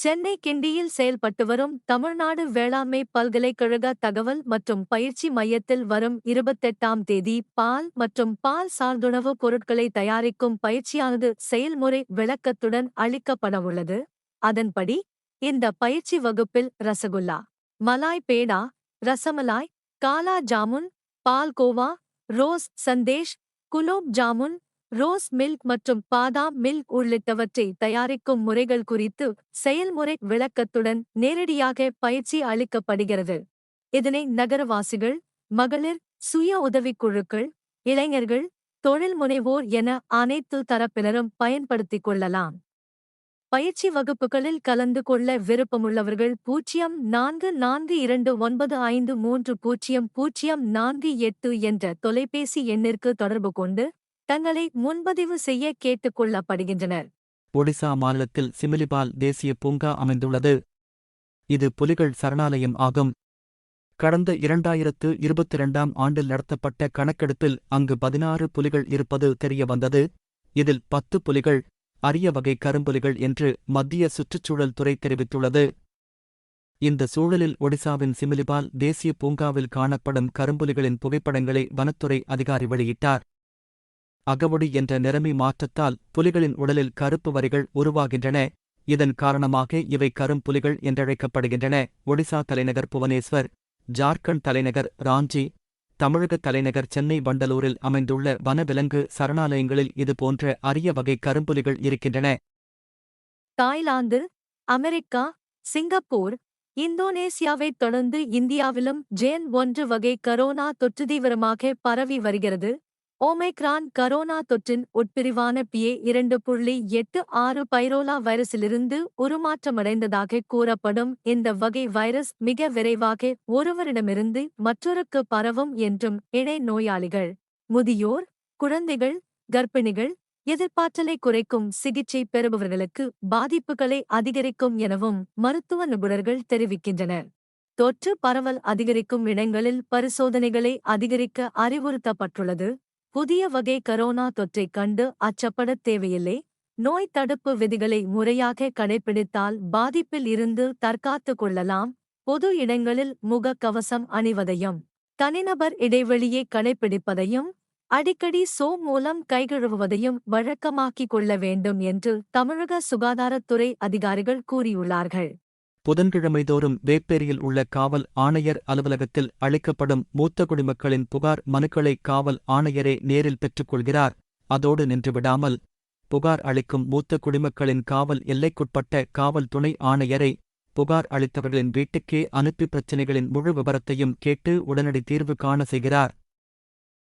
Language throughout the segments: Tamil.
சென்னை கிண்டியில் செயல்பட்டு வரும் தமிழ்நாடு வேளாண்மை பல்கலைக்கழக தகவல் மற்றும் பயிற்சி மையத்தில் வரும் இருபத்தெட்டாம் தேதி பால் மற்றும் பால் சார்ந்துணவு பொருட்களை தயாரிக்கும் பயிற்சியானது செயல்முறை விளக்கத்துடன் அளிக்கப்படவுள்ளது அதன்படி இந்த பயிற்சி வகுப்பில் rasgulla malai peda rasmalai kala jamun palkova rose sandesh gulab jamun rose milk மற்றும் பாதாம் மில்க் உள்ளிட்டவற்றை தயாரிக்கும் முறைகள் குறித்து செயல்முறை விளக்கத்துடன் நேரடியாக பயிற்சி அளிக்கப்படுகிறது. இதனை நகரவாசிகள் மகளிர் சுய உதவிக்குழுக்கள் இளைஞர்கள் தொழில் முனைவோர் என அனைத்து தரப்பினரும் பயன்படுத்திக் கொள்ளலாம். பயிற்சி வகுப்புகளில் கலந்து கொள்ள விருப்பமுள்ளவர்கள் பூஜ்ஜியம் நான்கு நான்கு இரண்டு ஒன்பது ஐந்து மூன்று பூஜ்ஜியம் பூஜ்ஜியம் நான்கு எட்டு என்ற தொலைபேசி எண்ணிற்கு தொடர்பு கொண்டு தங்களை முன்பதிவு செய்ய கேட்டுக் கொள்ளப்படுகின்றனர். ஒடிசா மாநிலத்தில் சிமிலிபால் தேசிய பூங்கா அமைந்துள்ளது. இது புலிகள் சரணாலயம் ஆகும். கடந்த இரண்டாயிரத்து இருபத்தி இரண்டாம் ஆண்டில் நடத்தப்பட்ட கணக்கெடுப்பில் அங்கு பதினாறு புலிகள் இருப்பது தெரியவந்தது. இதில் பத்து புலிகள் அரிய வகை கரும்புலிகள் என்று மத்திய சுற்றுச்சூழல் துறை தெரிவித்துள்ளது. இந்த சூழலில் ஒடிசாவின் சிமிலிபால் தேசிய பூங்காவில் காணப்படும் கரும்புலிகளின் புகைப்படங்களை வனத்துறை அதிகாரி வெளியிட்டார். அகவொடி என்ற நிறமி மாற்றத்தால் புலிகளின் உடலில் கருப்பு வரிகள் உருவாகின்றன. இதன் காரணமாக இவை கரும்புலிகள் என்றழைக்கப்படுகின்றன. ஒடிசா தலைநகர் புவனேஸ்வர் ஜார்க்கண்ட் தலைநகர் ராஞ்சி தமிழக தலைநகர் சென்னை வண்டலூரில் அமைந்துள்ள வனவிலங்கு சரணாலயங்களில் இதுபோன்ற அரிய வகை கரும்புலிகள் இருக்கின்றன. தாய்லாந்து அமெரிக்கா சிங்கப்பூர் இந்தோனேசியாவைத் தொடர்ந்து இந்தியாவிலும் ஜேன் ஒன்று வகை கரோனா தொற்று தீவிரமாக பரவி வருகிறது. ஓமைக்ரான் கரோனா தொற்றின் உட்பிரிவான பிஏ இரண்டு புள்ளி எட்டு ஆறு பைரோலா வைரஸிலிருந்து உருமாற்றமடைந்ததாக கூறப்படும் இந்த வகை வைரஸ் மிக விரைவாக ஒருவரிடமிருந்து மற்றொருக்கு பரவும் என்றும் இணை நோயாளிகள் முதியோர் குழந்தைகள் கர்ப்பிணிகள் எதிர்ப்பாற்றலை குறைக்கும் சிகிச்சை பெறுபவர்களுக்கு பாதிப்புகளை அதிகரிக்கும் எனவும் மருத்துவ நிபுணர்கள் தெரிவிக்கின்றனர். தொற்று பரவல் அதிகரிக்கும் இடங்களில் பரிசோதனைகளை அதிகரிக்க அறிவுறுத்தப்பட்டுள்ளது. புதிய வகை கரோனா தொற்றைக் கண்டு அச்சப்படத் தேவையில்லை. நோய் தடுப்பு விதிகளை முறையாக கடைபிடித்தால் பாதிப்பில் இருந்து தற்காத்துக் கொள்ளலாம். பொது இடங்களில் முகக்கவசம் அணிவதையும் தனிநபர் இடைவெளியை கடைபிடிப்பதையும் அடிக்கடி சோ மூலம் கைகழுவுவதையும் வழக்கமாக்கிக் கொள்ள வேண்டும் என்று தமிழக சுகாதாரத்துறை அதிகாரிகள் கூறியுள்ளார்கள். புதன்கிழமைதோறும் வேப்பேரியில் உள்ள காவல் ஆணையர் அலுவலகத்தில் அளிக்கப்படும் மூத்த குடிமக்களின் புகார் மனுக்களை காவல் ஆணையரே நேரில் பெற்றுக்கொள்கிறார். அதோடு நின்றுவிடாமல் புகார் அளிக்கும் மூத்த குடிமக்களின் காவல் எல்லைக்குட்பட்ட காவல் துணை ஆணையரை புகார் அளித்தவர்களின் வீட்டுக்கே அனுப்பி பிரச்சினைகளின் முழு விவரத்தையும் கேட்டு உடனடி தீர்வு காண செய்கிறார்.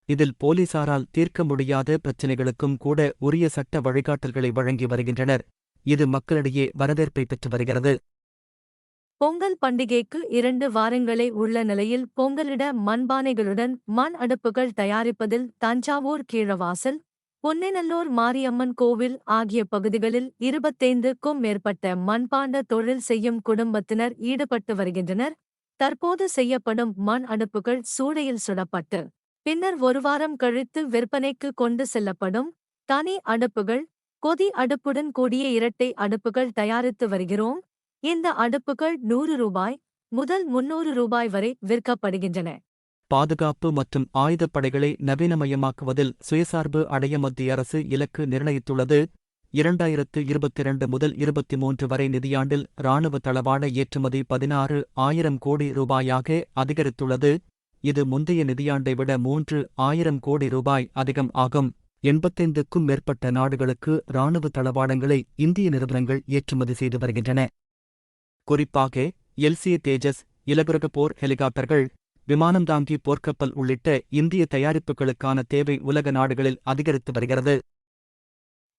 இதில் போலீசாரால் தீர்க்க முடியாத பிரச்சினைகளுக்கும் கூட உரிய சட்ட வழிகாட்டல்களை வழங்கி வருகின்றனர். இது மக்களிடையே வரவேற்பை பெற்று வருகிறது. பொங்கல் பண்டிகைக்கு இரண்டு வாரங்களே உள்ள நிலையில் பொங்கலிட மண்பானைகளுடன் மண் அடுப்புகள் தயாரிப்பதில் தஞ்சாவூர் கீழவாசல் பொன்னிநல்லூர் மாரியம்மன் கோவில் ஆகிய பகுதிகளில் இருபத்தைந்துக்கும் மேற்பட்ட மண்பாண்ட தொழில் செய்யும் குடும்பத்தினர் ஈடுபட்டு வருகின்றனர். தற்போது செய்யப்படும் மண் அடுப்புகள் சூடையில் சுடப்பட்டு பின்னர் ஒரு வாரம் கழித்து விற்பனைக்கு கொண்டு செல்லப்படும். தனி அடுப்புகள் கொதி அடுப்புடன் கூடிய இரட்டை அடுப்புகள் தயாரித்து வருகிறோம். இந்த அடுப்புகள் நூறு ரூபாய் முதல் முன்னூறு ரூபாய் வரை விற்கப்படுகின்றன. பாதுகாப்பு மற்றும் ஆயுதப்படைகளை நவீனமயமாக்குவதில் சுயசார்பு அடைய மத்திய அரசு இலக்கு நிர்ணயித்துள்ளது. இரண்டாயிரத்து இருபத்திரண்டு முதல் இருபத்தி மூன்று வரை நிதியாண்டில் இராணுவ தளவாட ஏற்றுமதி பதினாறு ஆயிரம் கோடி ரூபாயாக அதிகரித்துள்ளது. இது முந்தைய நிதியாண்டை விட மூன்று ஆயிரம் கோடி ரூபாய் அதிகம் ஆகும். எண்பத்தைந்துக்கும் மேற்பட்ட நாடுகளுக்கு இராணுவ தளவாடங்களை இந்திய நிறுவனங்கள் ஏற்றுமதி செய்து வருகின்றன. குறிப்பாக எல்சிஏ தேஜஸ் இலகுரக போர் ஹெலிகாப்டர்கள் விமானம் தாங்கி போர்க்கப்பல் உள்ளிட்ட இந்திய தயாரிப்புகளுக்கான தேவை உலக நாடுகளில் அதிகரித்து வருகிறது.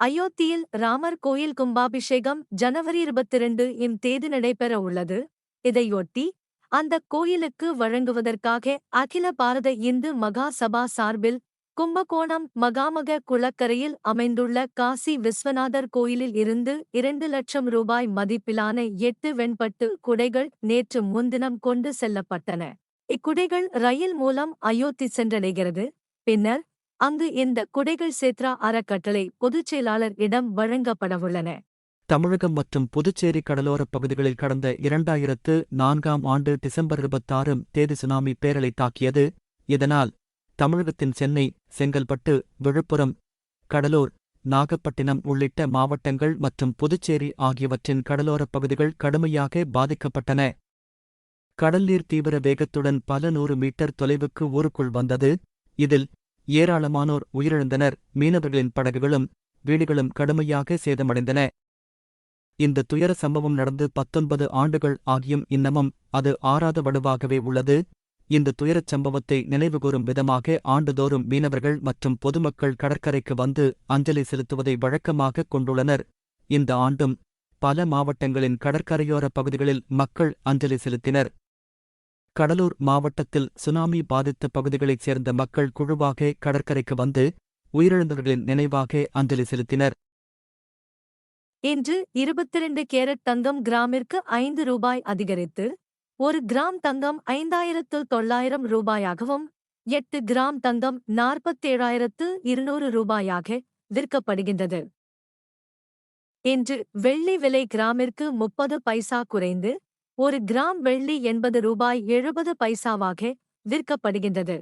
அயோத்தியில் ராமர் கோயில் கும்பாபிஷேகம் ஜனவரி இருபத்திரண்டு இம் தேதி நடைபெற உள்ளது. இதையொட்டி அந்த கோயிலுக்கு வழங்குவதற்காக அகில பாரத இந்து மகா சபா சார்பில் கும்பகோணம் மகாமக குளக்கரையில் அமைந்துள்ள காசி விஸ்வநாதர் கோயிலில் இருந்து இரண்டு லட்சம் ரூபாய் மதிப்பிலான எட்டு வெண்பட்டு குடைகள் நேற்று முன்தினம் கொண்டு செல்லப்பட்டன. இக்குடைகள் ரயில் மூலம் அயோத்தி சென்றடைகிறது. பின்னர் அங்கு இந்த குடைகள் சேத்ரா அறக்கட்டளை பொதுச் செயலாளர் இடம் வழங்கப்படவுள்ளன தமிழகம் மற்றும் புதுச்சேரி கடலோரப் பகுதிகளில் கடந்த இரண்டாயிரத்து நான்காம் ஆண்டு டிசம்பர் இருபத்தாறும் தேதி சுனாமி பேரலை தாக்கியது. இதனால் தமிழகத்தின் சென்னை செங்கல்பட்டு விழுப்புரம் கடலூர் நாகப்பட்டினம் உள்ளிட்ட மாவட்டங்கள் மற்றும் புதுச்சேரி ஆகியவற்றின் கடலோரப் பகுதிகள் கடுமையாக பாதிக்கப்பட்டன. கடல்நீர் தீவிர வேகத்துடன் பல நூறு மீட்டர் தொலைவுக்கு ஊருக்குள் வந்தது. இதில் ஏராளமானோர் உயிரிழந்தனர். மீனவர்களின் படகுகளும் வீடுகளும் கடுமையாக சேதமடைந்தன. இந்த துயர சம்பவம் நடந்து பத்தொன்பது ஆண்டுகள் ஆகியும் இன்னமும் அது ஆறாத வடுவாகவே உள்ளது. இந்த துயரச் சம்பவத்தை நினைவுகூரும் விதமாக ஆண்டுதோறும் மீனவர்கள் மற்றும் பொதுமக்கள் கடற்கரைக்கு வந்து அஞ்சலி செலுத்துவதை வழக்கமாக கொண்டுள்ளனர். இந்த ஆண்டும் பல மாவட்டங்களின் கடற்கரையோர பகுதிகளில் மக்கள் அஞ்சலி செலுத்தினர். கடலூர் மாவட்டத்தில் சுனாமி பாதித்த பகுதிகளைச் சேர்ந்த மக்கள் குழுவாக கடற்கரைக்கு வந்து உயிரிழந்தவர்களின் நினைவாக அஞ்சலி செலுத்தினர். இன்று இருபத்திரண்டு கேரட் தங்கம் கிராமிற்கு ஐந்து ரூபாய் அதிகரித்து ஒரு கிராம் தங்கம் ஐந்தாயிரத்து தொள்ளாயிரம் ரூபாயாகவும் எட்டு கிராம் தங்கம் நாற்பத்தேழாயிரத்து இருநூறு ரூபாயாக விற்கப்படுகின்றது. இன்று வெள்ளி விலை கிராமிற்கு முப்பது பைசா குறைந்து ஒரு கிராம் வெள்ளி எண்பது ரூபாய் எழுபது பைசாவாக விற்கப்படுகின்றது.